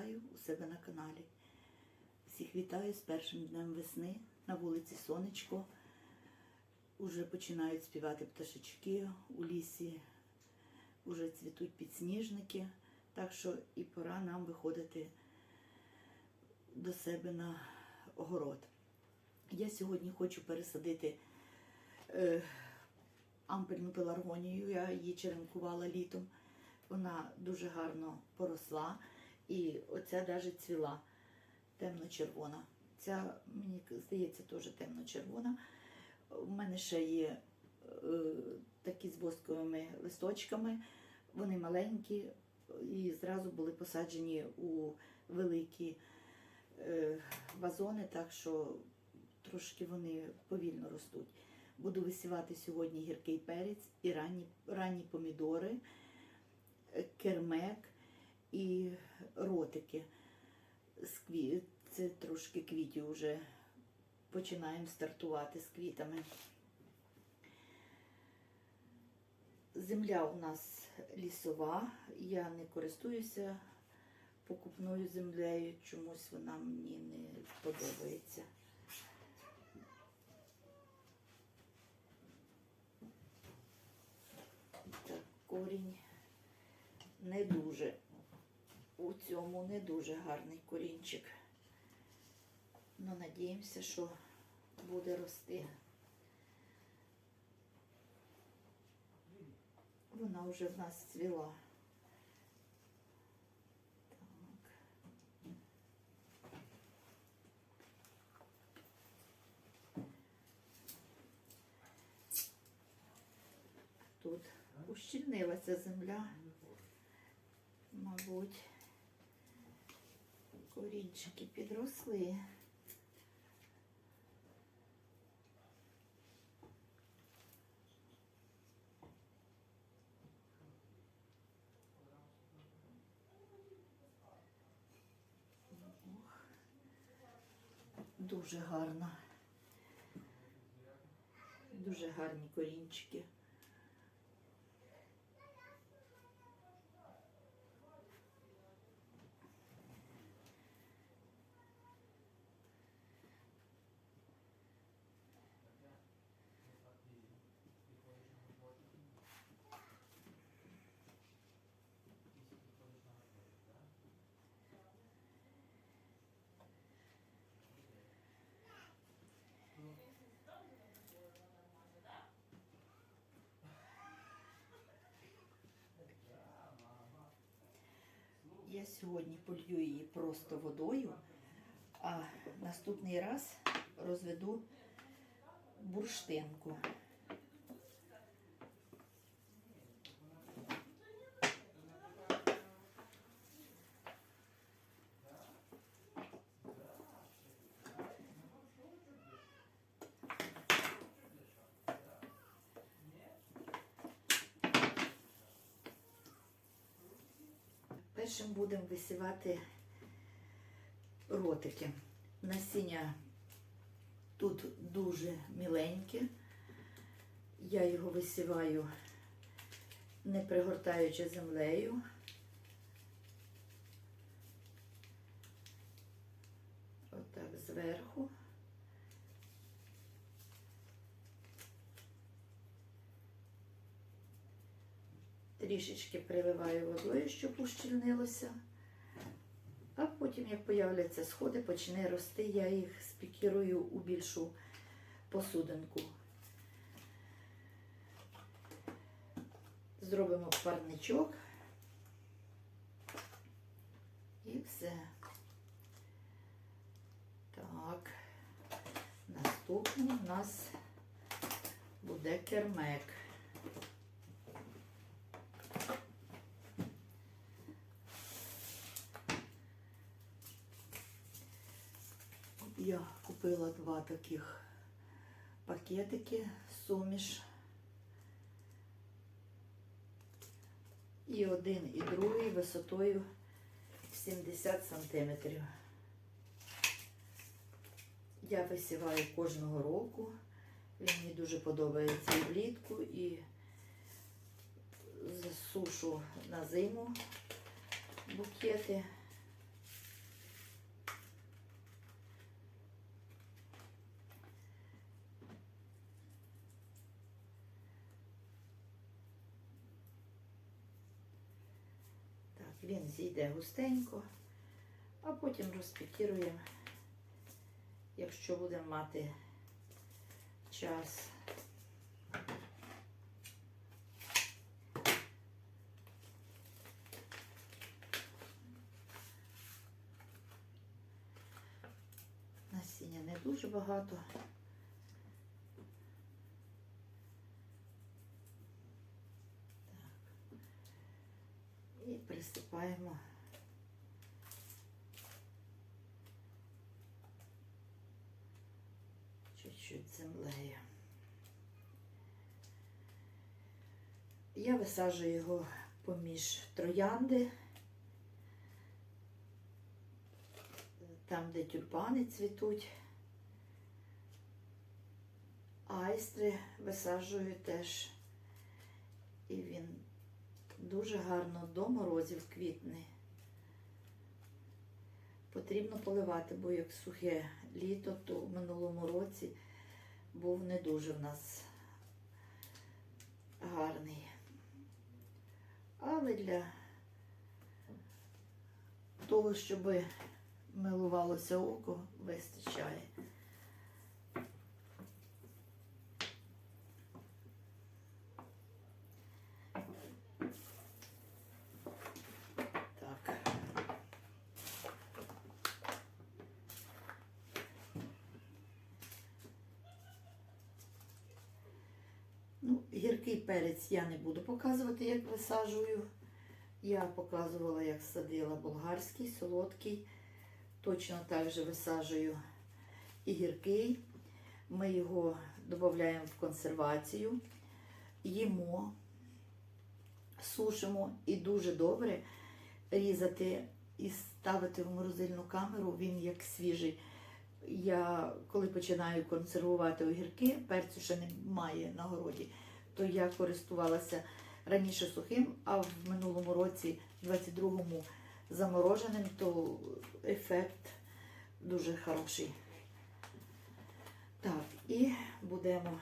вітаю у себе на каналі. Всіх вітаю з першим днем весни. На вулиці Сонечко. Уже починають співати пташечки у лісі, уже цвітуть підсніжники. Так що і пора нам виходити до себе на огород. Я сьогодні хочу пересадити е, ампельну пеларгонію. Я її черенкувала літом. Вона дуже гарно поросла. І оця навіть цвіла темно-червона. Ця, мені здається, теж темно-червона. У мене ще є е, такі з восковими листочками. Вони маленькі і зразу були посаджені у великі е, вазони, так що трошки вони повільно ростуть. Буду висівати сьогодні гіркий перець і ранні, ранні помідори, кермек і ротики. Це трошки квітів вже починаємо стартувати з квітами. Земля у нас лісова, я не користуюся покупною землею, чомусь вона мені не подобається. Так, корінь не дуже. Цьому не дуже гарний корінчик. Ну, надіємося, що буде рости. Вона вже в нас цвіла. Тут ущільнилася земля, мабуть, корінчики підросли. Дуже гарно. Дуже гарні корінчики. Я сьогодні полью її просто водою, а наступний раз розведу бурштинку. Першим будемо висівати ротики. Насіння тут дуже міленьке. Я його висіваю, не пригортаючи землею. Отак зверху. Трішечки приливаю водою, щоб ущільнилося. А потім, як появляться сходи, почне рости, я їх спікірую у більшу посудинку. Зробимо парничок. І все. Так, наступний у нас буде кермек. Я купила два таких пакетики, суміш. І один, і другий висотою 70 сантиметрів. Я висіваю кожного року. Він мені дуже подобається і влітку, і засушу на зиму букети. Він зійде густенько, а потім розпікіруємо, якщо будемо мати час. Насіння не дуже багато. І приступаємо. Чуть-чуть землею. Я висаджую його поміж троянди, там, де тюльпани цвітуть. Айстри висаджую теж. І він дуже гарно до морозів квітне. Потрібно поливати, бо як сухе літо, то в минулому році був не дуже в нас гарний. Але для того, щоб милувалося око, вистачає. Так. Ну, гіркий перець я не буду показувати, як висаджую. Я показувала, як садила болгарський, солодкий. Точно так же висаджую і гіркий. Ми його додаємо в консервацію, їмо, сушимо і дуже добре різати і ставити в морозильну камеру, він як свіжий. Я коли починаю консервувати огірки, перцю ще немає на городі, то я користувалася раніше сухим, а в минулому році, 22-му, замороженим, то ефект дуже хороший. Так, і будемо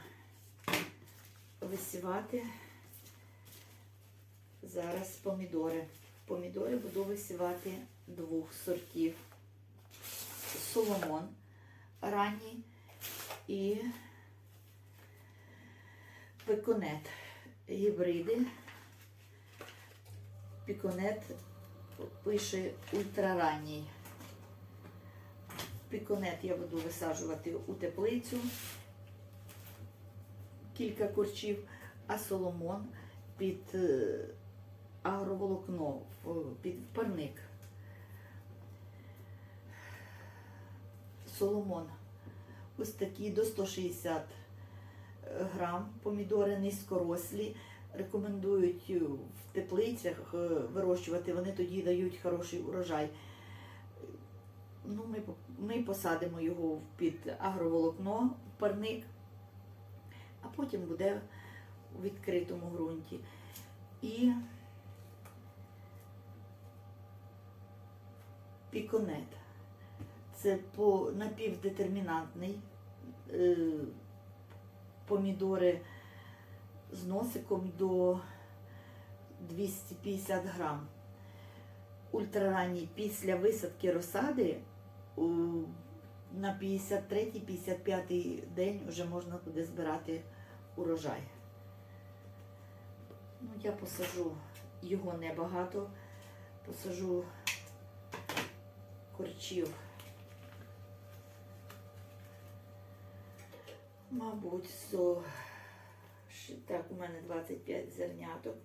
висівати зараз помідори. Помідори буду висівати двох сортів. Соломон ранній і пеконет. Гібриди. Піконет пише ультраранній. Піконет я буду висаджувати у теплицю кілька корчів, а соломон під е, агроволокно, під парник. Соломон. Ось такі до 160 грам помідори низькорослі. Рекомендують е, в теплицях е, вирощувати, вони тоді дають хороший урожай. Ну, ми, ми посадимо його під агроволокно, в парник, а потім буде у відкритому ґрунті. І піконет. Це по напівдетермінантний е, помідори з носиком до 250 грам. Ультраранній після висадки розсади на 53-55 день вже можна буде збирати урожай. Ну, я посажу його небагато, посажу корчів. Мабуть, со... так, у мене 25 зерняток.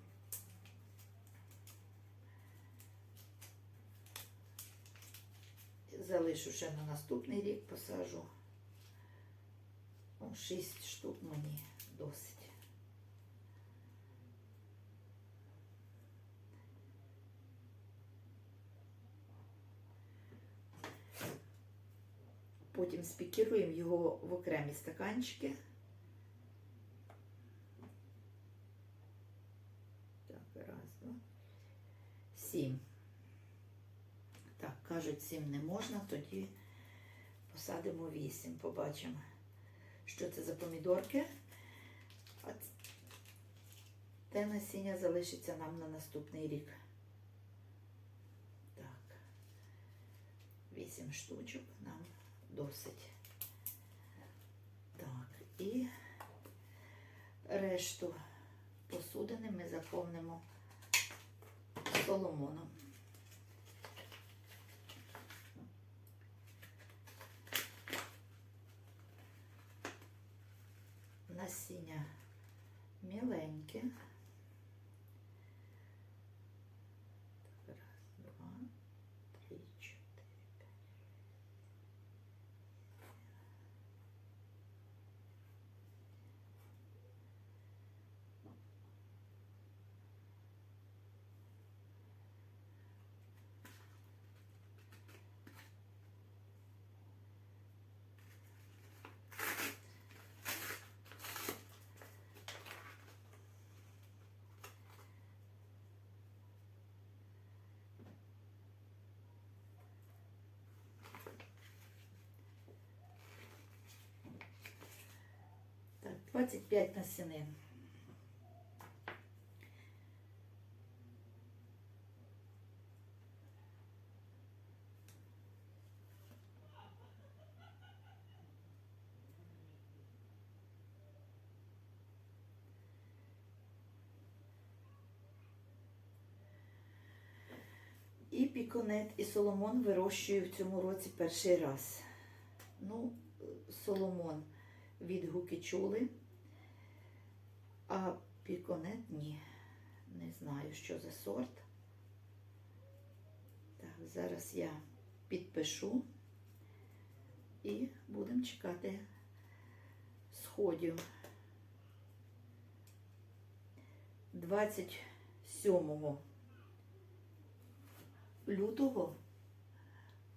Залишу ще на наступний рік, посажу. О, 6 штук мені досить. Потім спікіруємо його в окремі стаканчики. Так, раз, два. Сім. Так, кажуть, сім не можна, тоді посадимо вісім. Побачимо, що це за помідорки. А те насіння залишиться нам на наступний рік. 8 штучок нам досить. Так, і решту посудини ми заповнимо соломоном. Насіння міленьке. Так, раз, два, три, чотири, п'ять. Так, 25 насінин. І піконет, і соломон вирощую в цьому році перший раз. Ну, соломон відгуки чули, а піконет ні. Не знаю, що за сорт. Так, зараз я підпишу і будемо чекати сходів. 27 лютого,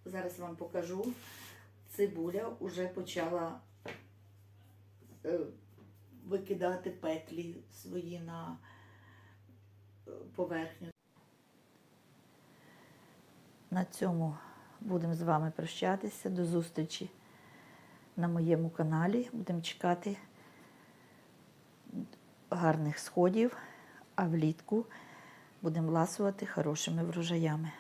зараз вам покажу, цибуля вже почала е, викидати петлі свої на е, поверхню. На цьому будемо з вами прощатися. До зустрічі на моєму каналі. Будемо чекати гарних сходів, а влітку будемо ласувати хорошими врожаями.